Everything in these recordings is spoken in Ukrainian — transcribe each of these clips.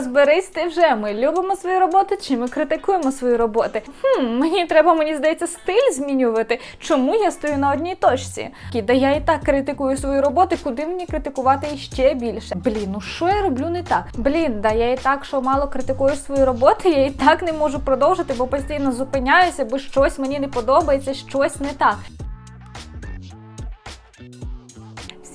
Зберись ти вже. Ми любимо свою роботу, чи ми критикуємо свої роботи. Хм, мені треба, мені здається, стиль змінювати. Чому я стою на одній точці? Кі, Да я і так критикую свої роботи, куди мені критикувати іще більше? Блін, ну що я роблю не так? Блін, да я і так, що мало критикую свої роботи, я і так не можу продовжити, бо постійно зупиняюся, бо щось мені не подобається, щось не так.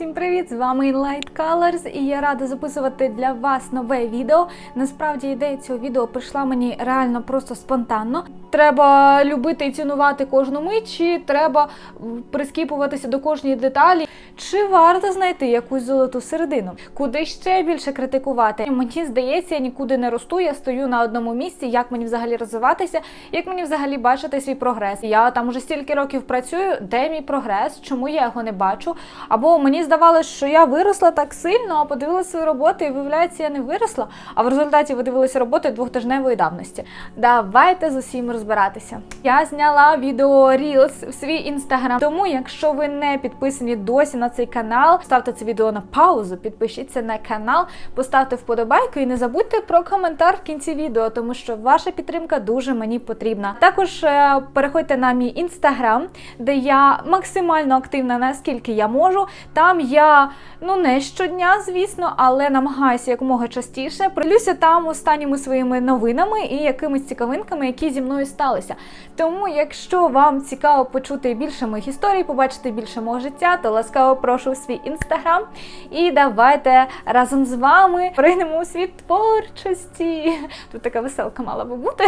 Всім привіт! З вами Light Colors і я рада записувати для вас нове відео. Насправді ідея цього відео прийшла мені реально просто спонтанно. Треба любити і цінувати кожну мить, чи треба прискіпуватися до кожної деталі. Чи варто знайти якусь золоту середину? Куди ще більше критикувати? Мені здається, я нікуди не росту. Я стою на одному місці. Як мені взагалі розвиватися? Як мені взагалі бачити свій прогрес? Я там уже стільки років працюю. Де мій прогрес? Чому я його не бачу? Або мені здавалося, що я виросла так сильно, а подивилася свою роботу, і виявляється, я не виросла. А в результаті ви дивилися роботи двохтижневої давності. Давайте з усім розбиратися. Я зняла відео Reels в свій інстаграм. Тому, якщо ви не підписані досі на цей канал, ставте це відео на паузу, підпишіться на канал, поставте вподобайку і не забудьте про коментар в кінці відео, тому що ваша підтримка дуже мені потрібна. Також е, переходьте на мій інстаграм, де я максимально активна, наскільки я можу. Там я ну не щодня, звісно, але намагаюся якомога частіше. Прилюся там останніми своїми новинами і якимись цікавинками, які зі мною сталися. Тому, якщо вам цікаво почути більше моїх історій, побачити більше мого життя, то ласкаво прошу в свій інстаграм. І давайте разом з вами прийдемо у світ творчості. Тут така веселка мала би бути,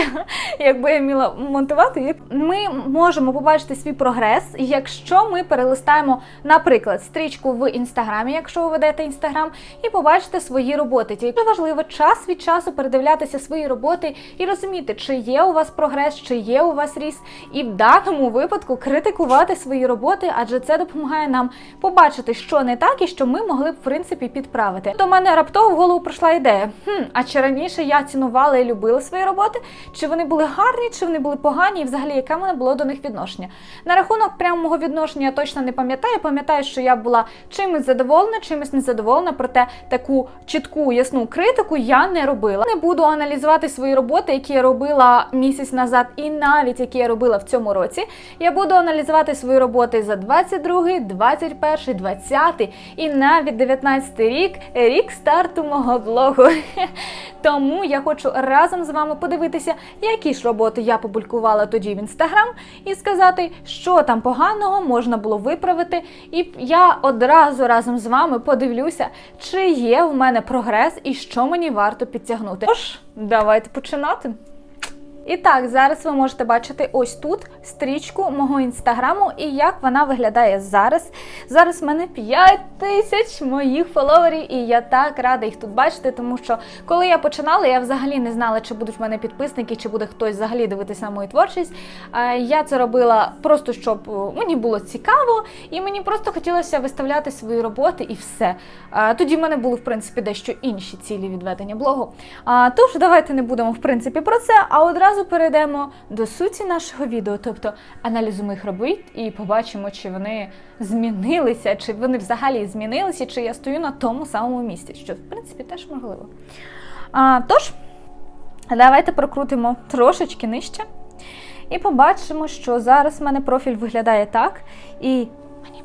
якби я вміла монтувати. Ми можемо побачити свій прогрес, якщо ми перелистаємо, наприклад, стрічку в інстаграмі, якщо ви ведете інстаграм, і побачите свої роботи. Тільки важливо час від часу передивлятися свої роботи і розуміти, чи є у вас прогрес, чи є у вас ріст, і в даному випадку критикувати свої роботи, адже це допомагає нам побачити, що не так, і що ми могли б в принципі підправити. До мене раптово в голову прийшла ідея: хм, а чи раніше я цінувала і любила свої роботи, чи вони були гарні, чи вони були погані, і взагалі яке мене було до них відношення. На рахунок прямого відношення я точно не пам'ятаю. Пам'ятаю, що я була чимось задоволена, чимось незадоволена, проте таку чітку ясну критику я не робила. Не буду аналізувати свої роботи, які я робила місяць назад, і навіть які я робила в цьому році. Я буду аналізувати свої роботи за 22, 21, 20 і навіть 19 рік, рік старту мого блогу. Тому я хочу разом з вами подивитися, які ж роботи я публікувала тоді в інстаграм, і сказати, що там поганого можна було виправити. І я одразу разом з вами подивлюся, чи є в мене прогрес і що мені варто підтягнути. Тож, давайте починати. І так, зараз ви можете бачити ось тут стрічку мого інстаграму і як вона виглядає зараз. Зараз в мене 5 тисяч моїх фоловерів, і я так рада їх тут бачити, тому що коли я починала, я взагалі не знала, чи будуть в мене підписники, чи буде хтось взагалі дивитися на мою творчість. Я це робила просто щоб е, мені було цікаво, і мені просто хотілося виставляти свої роботи і все. Тоді в мене були в принципі дещо інші цілі відведення блогу. Тож давайте не будемо в принципі про це, а одразу перейдемо до суті нашого відео, тобто аналізу моїх робіт, і побачимо, чи вони змінилися, чи вони взагалі змінилися, чи я стою на тому самому місці, що в принципі теж можливо. А, Тож, давайте прокрутимо трошечки нижче. І побачимо, що зараз в мене профіль виглядає так. І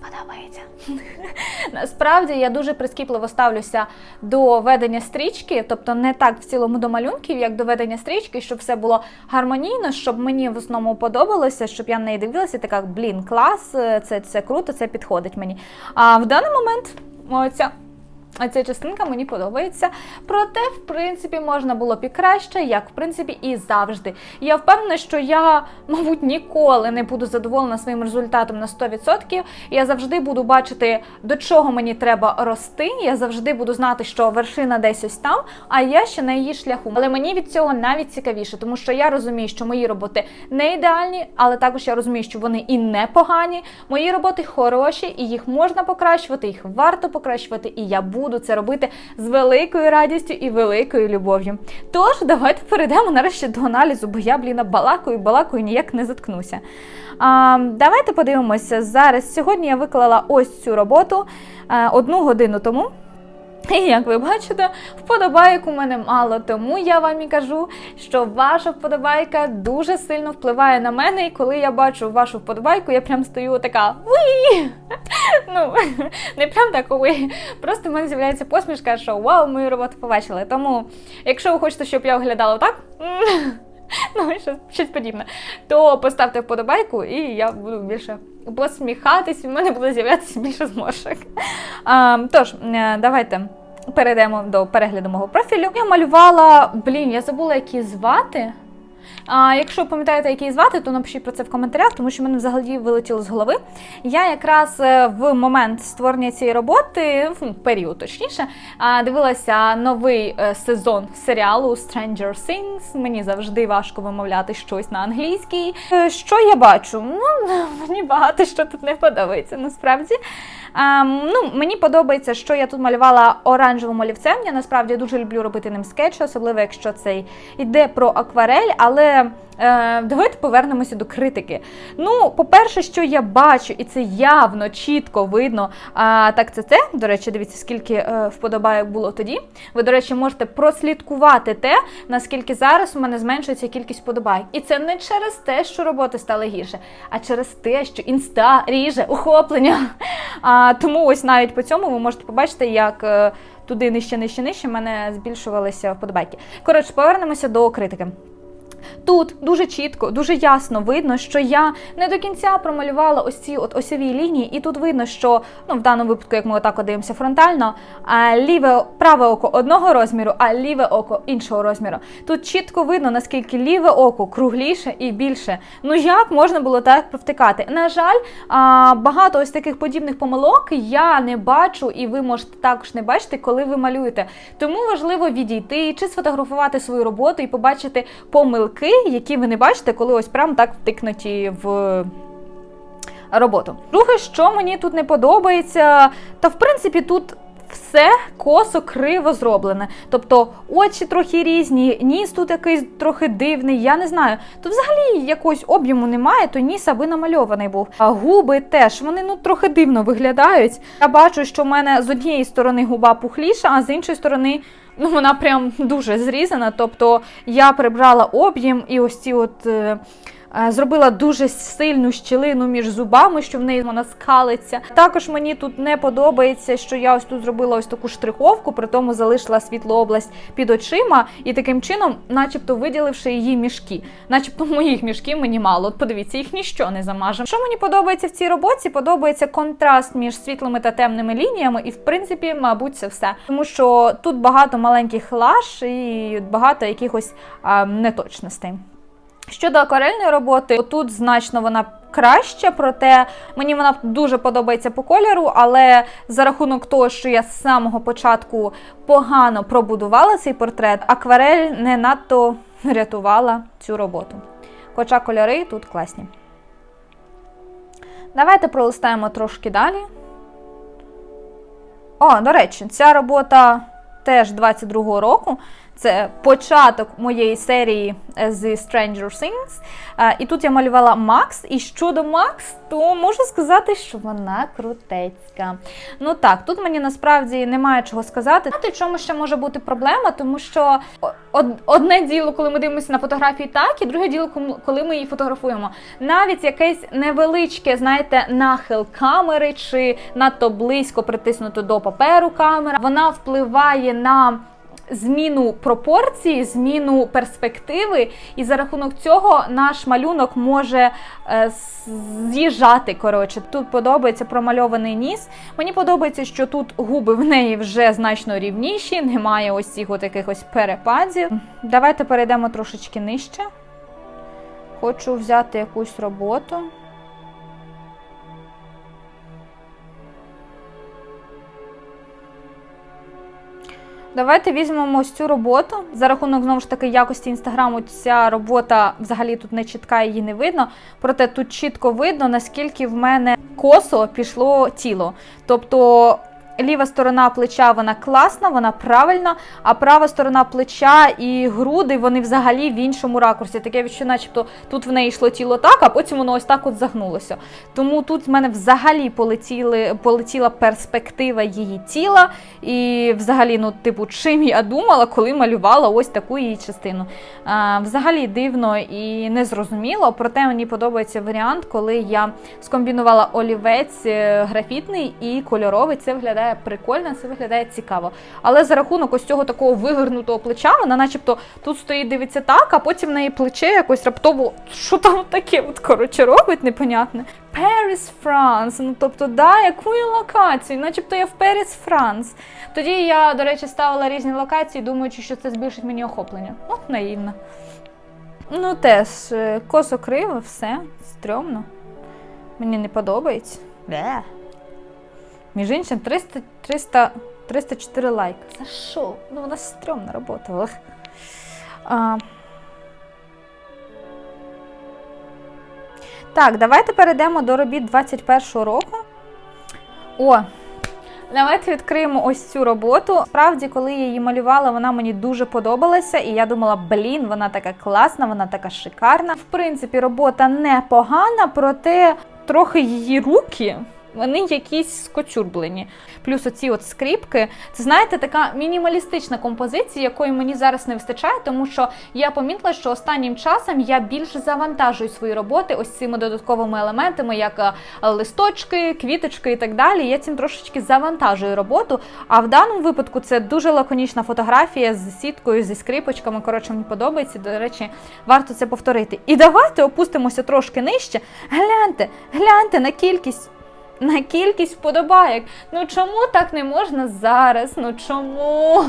подобається. Насправді я дуже прискіпливо ставлюся до ведення стрічки, тобто не так в цілому до малюнків, як до ведення стрічки, щоб все було гармонійно, щоб мені в основному подобалося, щоб я на неї дивилася, така, блін, клас, це, це круто, це підходить мені. А в даний момент оця. А ця частинка мені подобається. Проте, в принципі, можна було б і краще, як в принципі і завжди. Я впевнена, що я, мабуть, ніколи не буду задоволена своїм результатом на 100%. Я завжди буду бачити, до чого мені треба рости. Я завжди буду знати, що вершина десь ось там, а я ще на її шляху. Але мені від цього навіть цікавіше, тому що я розумію, що мої роботи не ідеальні, але також я розумію, що вони і не погані. Мої роботи хороші, і їх можна покращувати, їх варто покращувати, і я буду це робити з великою радістю і великою любов'ю. Тож, давайте перейдемо нарешті до аналізу, бо я, бліна, балакаю, балакую, ніяк не заткнуся. А, Давайте подивимося зараз. Сьогодні я виклала ось цю роботу а, одну годину тому. Як ви бачите, вподобайок у мене мало, тому я вам і кажу, що ваша вподобайка дуже сильно впливає на мене. І коли я бачу вашу вподобайку, я прям стою така уї! Ну, не прям так уї. Просто в мене з'являється посмішка, що вау, мою роботу побачили. Тому, якщо ви хочете, щоб я оглядала так. Ну, щось, щось подібне, то поставте вподобайку, і я буду більше посміхатись, в мене буде з'являтися більше зморшок. А, тож, е, давайте перейдемо до перегляду мого профілю. Я малювала, блін, я забула, які звати. А якщо пам'ятаєте, які її звати, то напишіть про це в коментарях, тому що мене взагалі вилетіло з голови. Я якраз е, в момент створення цієї роботи, в період точніше, дивилася новий е, сезон серіалу Stranger Things. Мені завжди важко вимовляти щось на англійській. Е, Що я бачу? Ну, мені багато що тут не подобається, насправді. А, ну, мені подобається, що я тут малювала оранжевим олівцем. Я насправді дуже люблю робити ним скетчі, особливо якщо це йде про акварель. Але е, давайте повернемося до критики. Ну, по-перше, що я бачу, і це явно чітко видно. А, так, це це. До речі, дивіться, скільки е, було тоді. Ви, до речі, можете прослідкувати те, наскільки зараз у мене зменшується кількість вподобайок. І це не через те, що роботи стали гірше, а через те, що інста ріже охоплення. А, тому ось навіть по цьому ви можете побачити, як. е, Туди нижче, нижче, нижче в мене збільшувалися вподобайки. Коротше, повернемося до критики. Тут дуже чітко, дуже ясно видно, що я не до кінця промалювала ось ці от осьові лінії, і тут видно, що ну в даному випадку, як ми отак от дивимося фронтально, ліве праве око одного розміру, а ліве око іншого розміру. Тут чітко видно, наскільки ліве око кругліше і більше. Ну як можна було так провтикати? На жаль, багато ось таких подібних помилок я не бачу, і ви можете також не бачити, коли ви малюєте. Тому важливо відійти чи сфотографувати свою роботу і побачити помилки, які ви не бачите, коли ось прям так втикнуті в. Роботу. Друге, що мені тут не подобається, та в принципі тут все косо криво зроблене. Тобто очі трохи різні, ніс тут якийсь трохи дивний, я не знаю. То взагалі якогось об'єму немає, то ніс аби намальований був. А губи теж вони ну трохи дивно виглядають. Я бачу, що в мене з однієї сторони губа пухліша, а з іншої сторони. Ну, вона прям дуже зрізана. Тобто я прибрала об'єм і ось ці от. Е, Зробила дуже сильну щілину між зубами, що в неї вона скалиться. Також мені тут не подобається, що я ось тут зробила ось таку штриховку, при тому залишила світлу область під очима, і таким чином, начебто, виділивши її мішки. Начебто моїх мішків мені мало. От подивіться, їх ніщо не замаже. Що мені подобається в цій роботі? Подобається контраст між світлими та темними лініями, і в принципі, мабуть, це все. Тому що тут багато маленьких лаж і багато якихось а, неточностей. Щодо акварельної роботи, тут значно вона краща, проте мені вона дуже подобається по кольору, але за рахунок того, що я з самого початку погано пробудувала цей портрет, акварель не надто рятувала цю роботу. Хоча кольори тут класні. Давайте пролистаємо трошки далі. О, до речі, ця робота теж 22-го року. Це початок моєї серії е, з Stranger Things. І тут я малювала Макс. І щодо Макс, то можу сказати, що вона крутецька. Ну так, тут мені насправді немає чого сказати. Знаєте, в чому ще може бути проблема, тому що од- одне діло, коли ми дивимося на фотографії так, і друге діло, коли ми її фотографуємо. Навіть якесь невеличке, знаєте, нахил камери чи надто близько притиснуто до паперу камера, вона впливає на зміну пропорції, зміну перспективи, і за рахунок цього наш малюнок може е, з'їжджати. Коротше, тут подобається промальований ніс. Мені подобається, що тут губи в неї вже значно рівніші, немає ось цих якихось перепадів. Давайте перейдемо трошечки нижче. Хочу взяти якусь роботу. Давайте візьмемо ось цю роботу. За рахунок знову ж таки якості інстаграму, ця робота взагалі тут не чітка, її не видно. Проте тут чітко видно, наскільки в мене косо пішло тіло. Тобто ліва сторона плеча вона класна, вона правильна, а права сторона плеча і груди вони взагалі в іншому ракурсі. Таке відчуття, начебто тут в неї йшло тіло так, а потім воно ось так от загнулося. Тому тут в мене взагалі полетіли, полетіла перспектива її тіла. І взагалі, ну, типу, чим я думала, коли малювала ось таку її частину. А, взагалі дивно і незрозуміло, проте мені подобається варіант, коли я скомбінувала олівець е, графітний і кольоровий. Це виглядає прикольно, це виглядає цікаво. Але за рахунок ось цього такого вивернутого плеча, вона начебто тут стоїть, дивиться так, а потім в неї плече якось раптово, що там таке от, коротше, робить, непонятне. Paris, France. Ну тобто, да, яку локацію? Начебто я в Paris, France. Тоді я, до речі, ставила різні локації, думаючи, що це збільшить мені охоплення. От наївно. Ну, теж е, косо криво, все, стрьомно. Мені не подобається. Бе. Між іншим, 300, 300, 304 лайк. За що? Ну, вона стрьомна робота. А... Так, давайте перейдемо до робіт 21-го року. О, давайте відкриємо ось цю роботу. Справді, коли я її малювала, вона мені дуже подобалася, і я думала, блін, вона така класна, вона така шикарна. В принципі, робота непогана, проте трохи її руки. Вони якісь скочурблені. Плюс оці от скріпки. Це знаєте, така мінімалістична композиція, якої мені зараз не вистачає, тому що я помітила, що останнім часом я більше завантажую свої роботи ось цими додатковими елементами, як е, листочки, квіточки і так далі. Я цим трошечки завантажую роботу. А в даному випадку це дуже лаконічна фотографія з сіткою, зі скрипочками. Коротше, мені подобається. До речі, варто це повторити. І давайте опустимося трошки нижче. Гляньте, гляньте на кількість на кількість вподобайок. Ну чому так не можна зараз? Ну чому?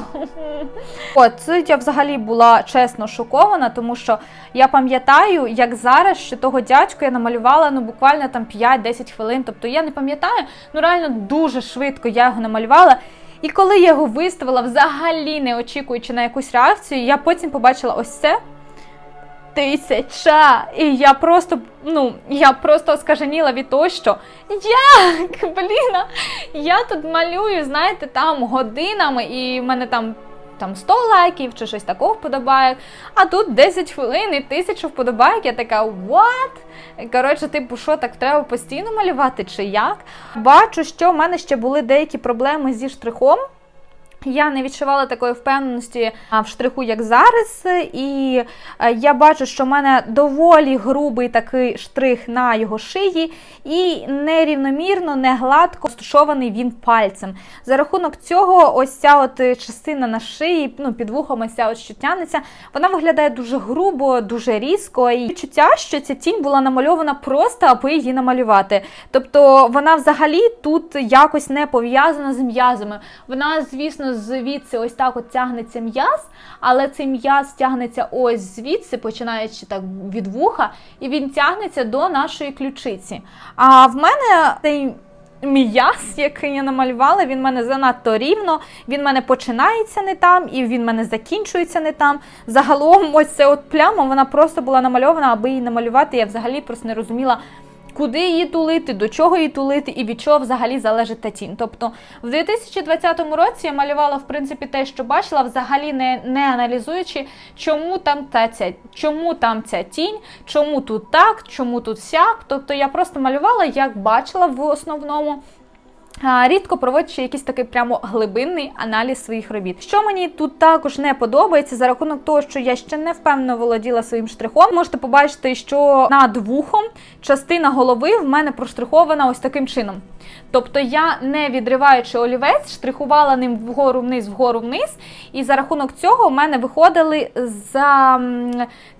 От це я взагалі була чесно шокована, тому що я пам'ятаю, як зараз, що того дядьку я намалювала ну буквально там 5-10 хвилин. Тобто я не пам'ятаю, ну реально дуже швидко я його намалювала. І коли я його виставила, взагалі не очікуючи на якусь реакцію, я потім побачила ось це тисяча. І я просто, ну, я просто оскаженіла від того, що як, блін, я тут малюю, знаєте, там годинами, і в мене там. Там 100 лайків чи щось такого вподобає, а тут 10 хвилин і тисячу вподобайок. Я така, what? Коротше, типу, що так треба постійно малювати, чи як? Бачу, що в мене ще були деякі проблеми зі штрихом. Я не відчувала такої впевненості в штриху, як зараз, і е, я бачу, що в мене доволі грубий такий штрих на його шиї, і нерівномірно, не гладко стушований він пальцем. За рахунок цього, ось ця от частина на шиї, ну під вухом, ось ця от що тянеться, вона виглядає дуже грубо, дуже різко. І відчуття, що ця тінь була намальована просто, аби її намалювати. Тобто вона взагалі тут якось не пов'язана з м'язами. Вона, звісно звідси ось так от тягнеться м'яз, але цей м'яз тягнеться ось звідси, починаючи так від вуха, і він тягнеться до нашої ключиці. А в мене цей м'яз, який я намалювала, він в мене занадто рівно, він в мене починається не там, і він в мене закінчується не там. Загалом, ось ця от пляма, вона просто була намальована, аби її намалювати. Я взагалі просто не розуміла. Куди її тулити, до чого її тулити і від чого взагалі залежить та тінь. Тобто в 2020 році я малювала в принципі те, що бачила, взагалі не не аналізуючи, чому там та ця, чому там ця тінь, чому тут так, чому тут сяк. Тобто я просто малювала, як бачила в основному. Рідко проводячи якийсь такий прямо глибинний аналіз своїх робіт. Що мені тут також не подобається, за рахунок того, що я ще не впевнено володіла своїм штрихом, можете побачити, що над вухом частина голови в мене проштрихована ось таким чином. Тобто я, не відриваючи олівець, штрихувала ним вгору вниз, вгору вниз, і за рахунок цього в мене виходили за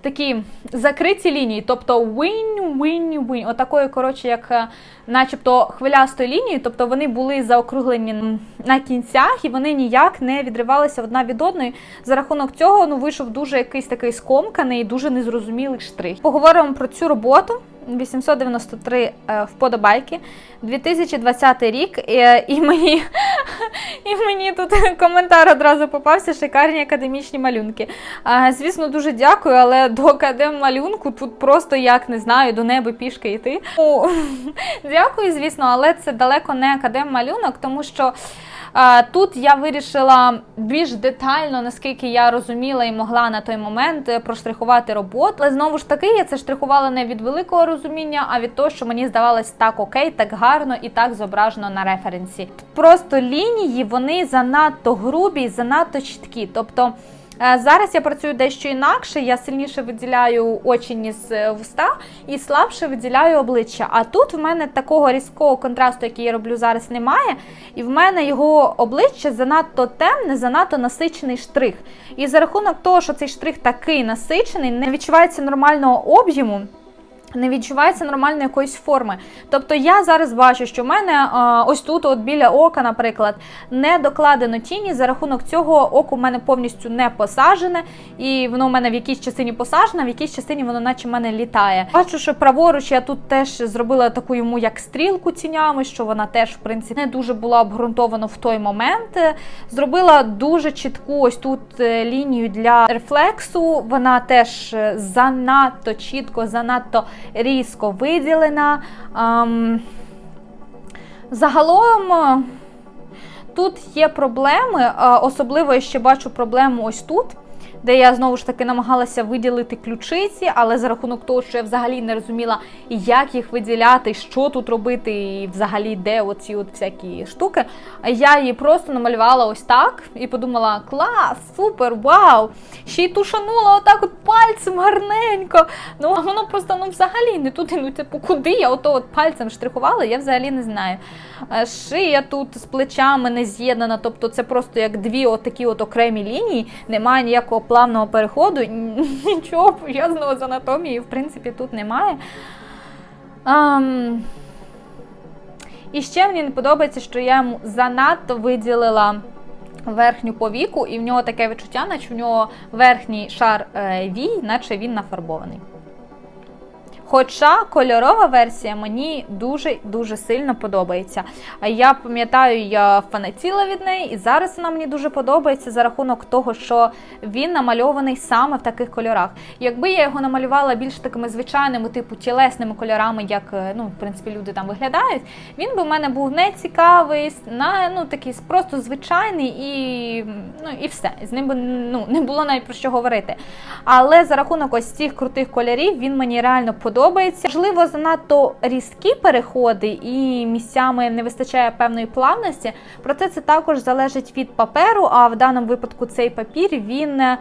такі закриті лінії, тобто win, win, win, отакої, коротше, як е, начебто хвилястої лінії, тобто вони були заокруглені на кінцях і вони ніяк не відривалися одна від одної. За рахунок цього ну, вийшов дуже якийсь такий скомканий, дуже незрозумілий штрих. Поговоримо про цю роботу. 893 е, вподобайки, 2020 рік, і, і мені і мені тут коментар одразу попався, шикарні академічні малюнки. Звісно, дуже дякую, але до академ малюнку тут просто як не знаю, до неба пішки йти. Дякую, звісно, але це далеко не академ малюнок, тому що. Тут я вирішила більш детально, наскільки я розуміла і могла на той момент е, проштрихувати роботу. Але знову ж таки, я це штрихувала не від великого розуміння, а від того, що мені здавалось так окей, так гарно і так зображено на референсі. Просто лінії вони занадто грубі, занадто чіткі. Тобто. Е, Зараз я працюю дещо інакше. Я сильніше виділяю очі ніж е, вуста і слабше виділяю обличчя. А тут в мене такого різкого контрасту, який я роблю зараз, немає. І в мене його обличчя занадто темне, занадто насичений штрих. І за рахунок того, що цей штрих такий насичений, не відчувається нормального об'єму. Не відчувається нормальної якоїсь форми. Тобто я зараз бачу, що в мене а, ось тут, от біля ока, наприклад, не докладено тіні. За рахунок цього око в мене повністю не посажене, і воно в мене в якійсь частині посажене, в якійсь частині воно наче в мене літає. Бачу, що праворуч я тут теж зробила таку йому як стрілку тінями, що вона теж, в принципі, не дуже була обґрунтована в той момент. Зробила дуже чітку ось тут е, лінію для рефлексу. Вона теж е, занадто чітко, занадто різко виділена. Ем, Загалом е, тут є проблеми, е, особливо я ще бачу проблему ось тут. Де я знову ж таки намагалася виділити ключиці, але за рахунок того, що я взагалі не розуміла, як їх виділяти, що тут робити, і взагалі де оці от всякі штуки. Я її просто намалювала ось так і подумала: клас, супер, вау! Ще й тушанула отак от пальцем гарненько. Ну а воно просто ну взагалі не туди. Ну типу, куди я ото от пальцем штрихувала, я взагалі не знаю. Е, Шия тут з плечами не з'єднана, тобто це просто як дві отакі от окремі лінії, немає ніякого плавного переходу, нічого пов'язаного з анатомією, в принципі, тут немає. Ам... І ще мені не подобається, що я йому занадто виділила верхню повіку, і в нього таке відчуття, наче в нього верхній шар е, вій, наче він нафарбований. Хоча кольорова версія мені дуже-дуже сильно подобається. Я пам'ятаю, я фанатіла від неї, і зараз вона мені дуже подобається за рахунок того, що він намальований саме в таких кольорах. Якби я його намалювала більш такими звичайними, типу тілесними кольорами, як е, ну, в принципі, люди там виглядають, він би в мене був не цікавий, на, ну, такий просто звичайний і ну, і все. З ним би ну, не було навіть про що говорити. Але за рахунок ось цих крутих кольорів він мені реально подобається подобається. Можливо, занадто різкі переходи і місцями не вистачає певної плавності. Проте це також залежить від паперу. А в даному випадку цей папір він е,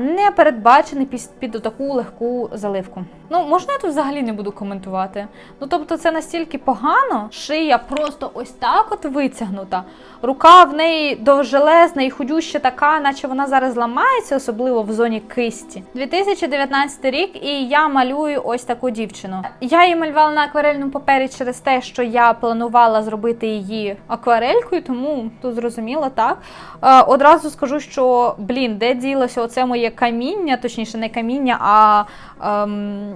не передбачений під, під таку легку заливку. Ну, можна я тут взагалі не буду коментувати. Ну, тобто, це настільки погано, шия просто ось так от витягнута. Рука в неї довжелезна і худюща така, наче вона зараз ламається, особливо в зоні кисті. 2019 рік, і я малюю ось таку дівчину. Я її малювала на акварельному папері через те, що я планувала зробити її акварелькою, тому тут зрозуміло так. Е, одразу скажу, що блін, де ділося оце моє каміння, точніше, не каміння, а. Ем,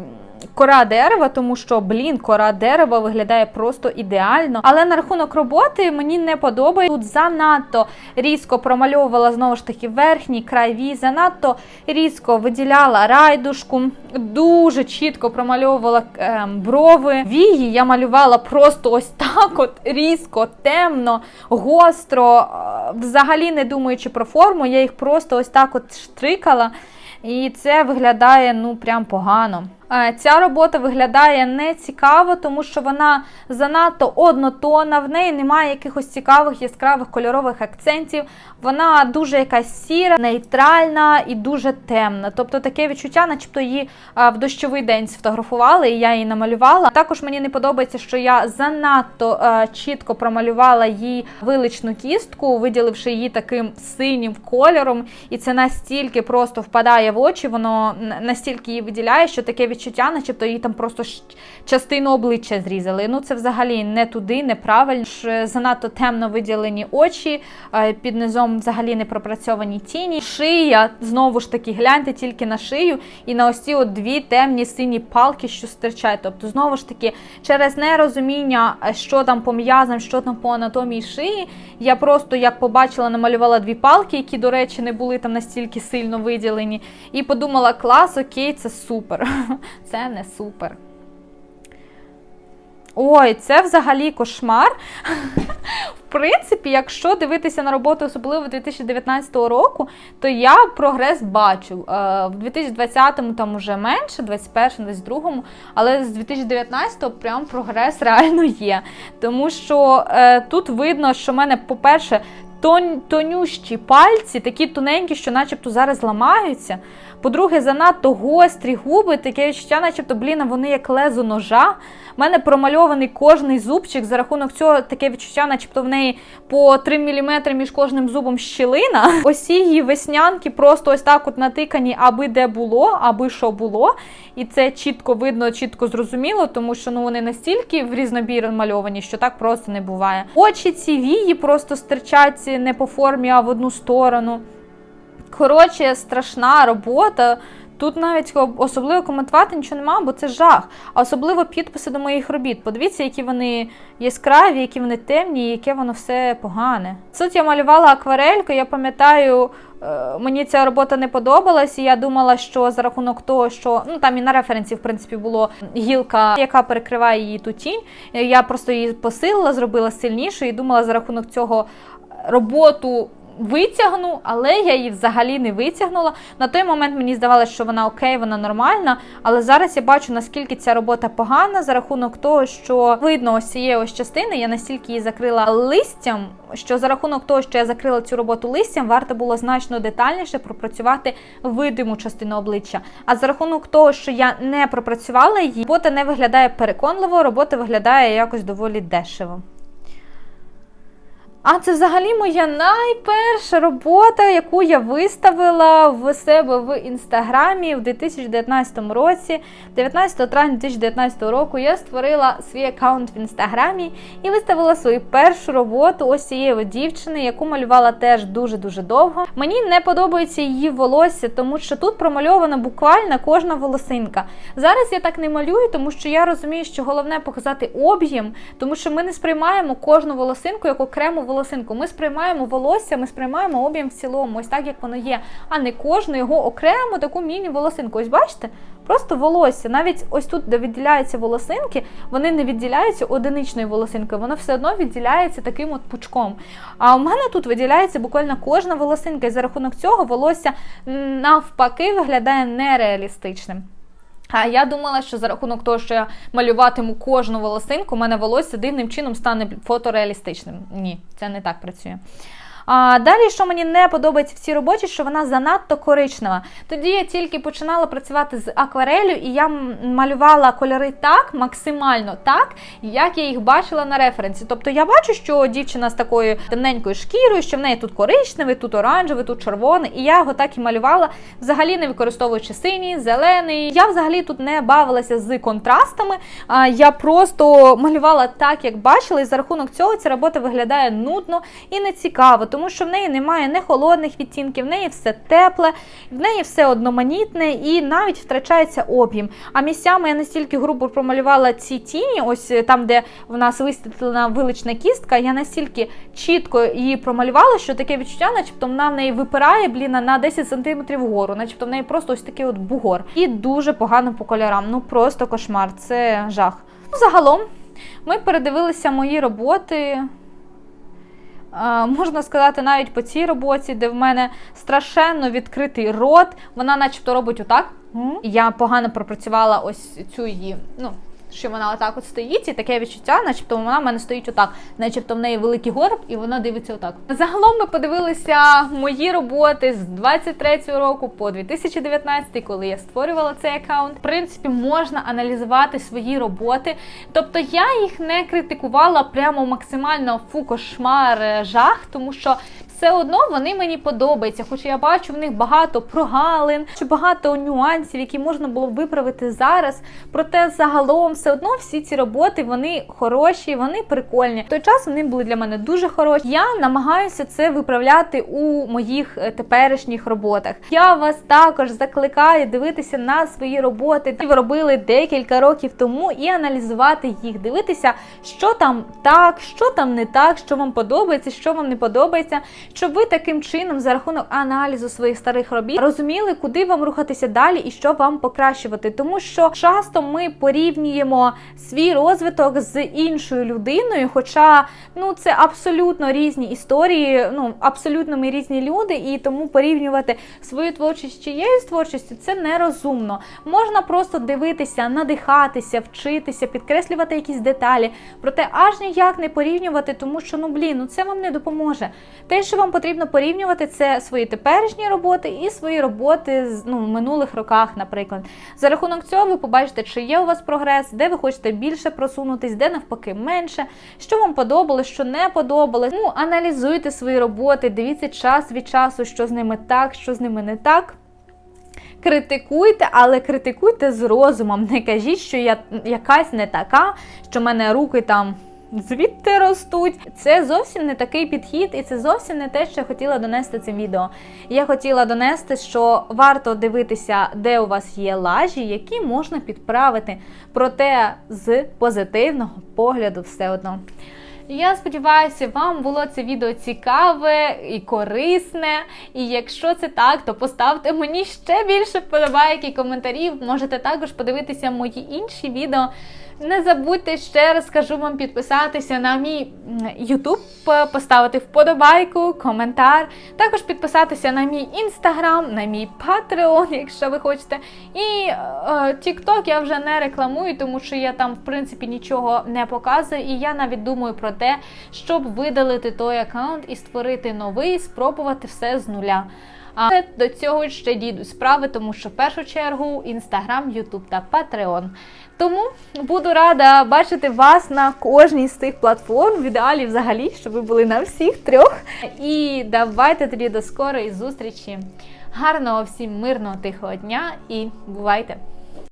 кора дерева, тому що, блін, кора дерева виглядає просто ідеально. Але на рахунок роботи мені не подобається. Тут занадто різко промальовувала знову ж таки верхній край вій, занадто різко виділяла райдушку, дуже чітко промальовувала е, брови. Вії я малювала просто ось так: от різко, темно, гостро, е, взагалі не думаючи про форму, я їх просто ось так от штрикала. І це виглядає ну прям погано. Ця робота виглядає не цікаво, тому що вона занадто однотонна, в неї немає якихось цікавих яскравих кольорових акцентів. Вона дуже якась сіра, нейтральна і дуже темна. Тобто таке відчуття, начебто її в дощовий день сфотографували, і я її намалювала. Також мені не подобається, що я занадто чітко промалювала її виличну кістку, виділивши її таким синім кольором. І це настільки просто впадає в очі, воно настільки її виділяє, що таке відчуття, начебто їй там просто частину обличчя зрізали. Ну це взагалі не туди, неправильно. Занадто темно виділені очі, під низом взагалі не пропрацьовані тіні. Шия, знову ж таки, гляньте тільки на шию і на ось ці от дві темні сині палки, що стирчать. Тобто, знову ж таки, через нерозуміння, що там по м'язам, що там по анатомії шиї, я просто як побачила, намалювала дві палки, які, до речі, не були там настільки сильно виділені. І подумала, клас, окей, це супер. Це не супер. Ой, це взагалі кошмар. В принципі, якщо дивитися на роботу, особливо 2019 року, то я прогрес бачу. Е, В 2020-му там уже менше, 21-му, 22-му, але з 2019-го прям прогрес реально є. Тому що е, тут видно, що в мене, по-перше, тон, тонющі пальці, такі тоненькі, що начебто зараз ламаються. По-друге, занадто гострі губи, таке відчуття, начебто, блін, вони як лезо ножа. У мене промальований кожний зубчик, за рахунок цього таке відчуття, начебто в неї по 3 мм між кожним зубом щілина. Усі її веснянки просто ось так от натикані, аби де було, аби що було. І це чітко видно, чітко зрозуміло, тому що ну вони настільки в різнобір мальовані, що так просто не буває. Очі ці вії просто стирчать не по формі, а в одну сторону. Коротше, страшна робота. Тут навіть особливо коментувати нічого нема, бо це жах. А особливо підписи до моїх робіт. Подивіться, які вони яскраві, які вони темні, і яке воно все погане. Тут я малювала акварельку, я пам'ятаю, е, мені ця робота не подобалась, і я думала, що за рахунок того, що ну там і на референсі, в принципі, було гілка, яка перекриває її ту тінь. Я просто її посилила, зробила сильнішою і думала за рахунок цього роботу витягну, але я її взагалі не витягнула. На той момент мені здавалося, що вона окей, вона нормальна. Але зараз я бачу, наскільки ця робота погана за рахунок того, що видно ось цієї ось частини, я настільки її закрила листям, що за рахунок того, що я закрила цю роботу листям, варто було значно детальніше пропрацювати видиму частину обличчя. А за рахунок того, що я не пропрацювала її, робота не виглядає переконливо, робота виглядає якось доволі дешево. А це взагалі моя найперша робота, яку я виставила в себе в інстаграмі в 2019 році. 19 травня 2019 року я створила свій аккаунт в інстаграмі і виставила свою першу роботу ось цієї дівчини, яку малювала теж дуже-дуже довго. Мені не подобається її волосся, тому що тут промальована буквально кожна волосинка. Зараз я так не малюю, тому що я розумію, що головне показати об'єм, тому що ми не сприймаємо кожну волосинку як окрему волосинку волосинку. Ми сприймаємо волосся, ми сприймаємо об'єм в цілому, ось так як воно є, а не кожну його окрему таку міні-волосинку. Ось бачите? Просто волосся. Навіть ось тут, де відділяються волосинки, вони не відділяються одиничною волосинкою, воно все одно відділяється таким от пучком. А у мене тут виділяється буквально кожна волосинка, і за рахунок цього волосся навпаки виглядає нереалістичним. А я думала, що за рахунок того, що я малюватиму кожну волосинку, у мене волосся дивним чином стане фотореалістичним. Ні, це не так працює. А далі, що мені не подобається в цій роботі, що вона занадто коричнева. Тоді я тільки починала працювати з акварелю, і я малювала кольори так, максимально так, як я їх бачила на референсі. Тобто я бачу, що дівчина з такою темненькою шкірою, що в неї тут коричневий, тут оранжевий, тут червоний. І я його так і малювала, взагалі не використовуючи синій, зелений. Я взагалі тут не бавилася з контрастами. Я просто малювала так, як бачила, і за рахунок цього ця робота виглядає нудно і нецікаво тому що в неї немає не холодних відтінків, в неї все тепле, в неї все одноманітне і навіть втрачається об'єм. А місцями я настільки грубо промалювала ці тіні, ось е, там, де в нас висвітлена вилична кістка, я настільки чітко її промалювала, що таке відчуття, начебто вона в неї випирає бліна на 10 см вгору, начебто в неї просто ось такий от бугор. І дуже погано по кольорам. Ну просто кошмар, це жах. Ну, Загалом ми передивилися мої роботи. Можна сказати, навіть по цій роботі, де в мене страшенно відкритий рот, вона начебто робить отак. Я погано пропрацювала ось цю її. ну, що вона отак от стоїть, і таке відчуття, начебто вона в мене стоїть отак, начебто в неї великий горб, і вона дивиться отак. Загалом ми подивилися мої роботи з 23-го року по 2019, коли я створювала цей аккаунт. В принципі, можна аналізувати свої роботи. Тобто я їх не критикувала прямо максимально фу кошмар, жах, тому що все одно вони мені подобаються, хоч я бачу в них багато прогалин, чи багато нюансів, які можна було б виправити зараз. Проте загалом все одно всі ці роботи вони хороші, вони прикольні. В той час вони були для мене дуже хороші. Я намагаюся це виправляти у моїх е, теперішніх роботах. Я вас також закликаю дивитися на свої роботи, які ви робили декілька років тому, і аналізувати їх, дивитися, що там так, що там не так, що вам подобається, що вам не подобається щоб ви таким чином, за рахунок аналізу своїх старих робіт, розуміли, куди вам рухатися далі і що вам покращувати. Тому що часто ми порівнюємо свій розвиток з іншою людиною, хоча ну це абсолютно різні історії, ну абсолютно ми різні люди, і тому порівнювати свою творчість з чиєюсь творчістю це нерозумно. Можна просто дивитися, надихатися, вчитися, підкреслювати якісь деталі. Проте аж ніяк не порівнювати, тому що ну блін, ну це вам не допоможе. Те, що вам потрібно порівнювати, це свої теперішні роботи і свої роботи з ну в минулих роках, наприклад. За рахунок цього ви побачите, чи є у вас прогрес, де ви хочете більше просунутись, де навпаки менше, що вам подобалось, що не подобалось. Ну аналізуйте свої роботи, дивіться час від часу, що з ними так, що з ними не так. Критикуйте, але критикуйте з розумом. Не кажіть, що я якась не така, що в мене руки там звідти ростуть. Це зовсім не такий підхід, і це зовсім не те, що я хотіла донести цим відео. Я хотіла донести, що варто дивитися, де у вас є лажі, які можна підправити. Проте з позитивного погляду все одно. Я сподіваюся, вам було це відео цікаве і корисне. І якщо це так, то поставте мені ще більше вподобайок і коментарів. Можете також подивитися мої інші відео. Не забудьте ще раз скажу вам підписатися на мій YouTube, поставити вподобайку, коментар. Також підписатися на мій інстаграм, на мій Patreon, якщо ви хочете. І е, TikTok я вже не рекламую, тому що я там, в принципі, нічого не показую. І я навіть думаю про те, щоб видалити той аккаунт і створити новий, спробувати все з нуля. А до цього ще дійдуть справи, тому що в першу чергу Інстаграм, Ютуб та Patreon. Тому буду рада бачити вас на кожній з цих платформ. В ідеалі взагалі, щоб ви були на всіх трьох. І давайте тоді до скорої зустрічі. Гарного всім мирного тихого дня і бувайте!